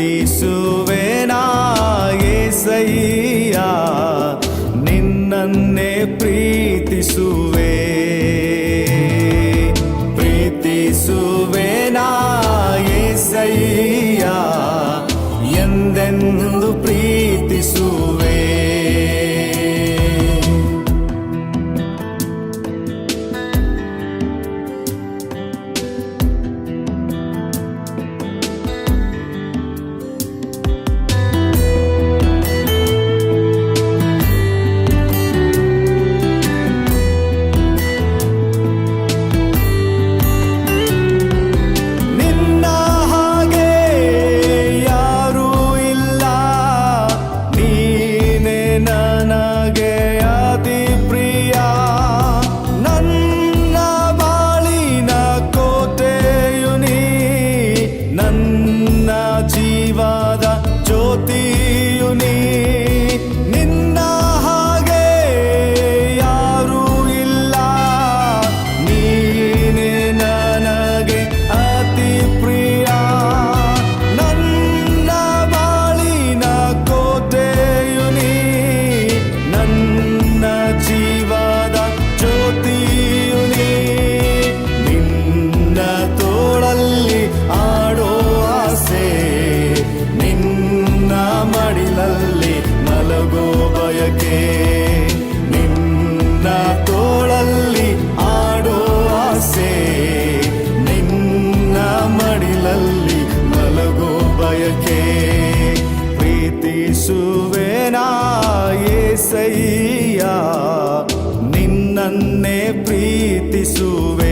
தீசுவேனா இசையே ನನ್ನೇ ಪ್ರೀತಿಸುವೆ.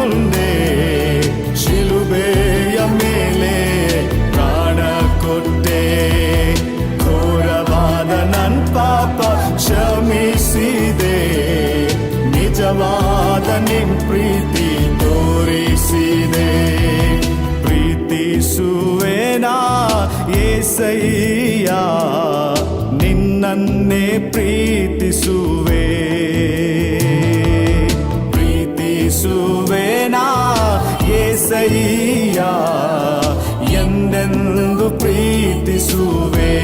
ಮುಂದೆ ಶಿಲುಬೆಯ ಮೇಲೆ ಪ್ರಾಣ ಕೊಟ್ಟೆ. ಘೋರವಾದ ನನ್ ಪಾಪ ಕ್ಷಮಿಸಿದೆ. ನಿಜವಾದ ನಿನ್ ಪ್ರೀತಿ ತೋರಿಸಿದೆ. ಪ್ರೀತಿಸುವೆನಾ ಏಸಯ್ಯ. ನಿನ್ನನ್ನೇ ಪ್ರೀತಿಸುವೆ. ಪ್ರೀತಿಸುವೆ ಏಸಯ್ಯ ಎಂದೆಂದು ಪ್ರೀತಿಸುವೆ.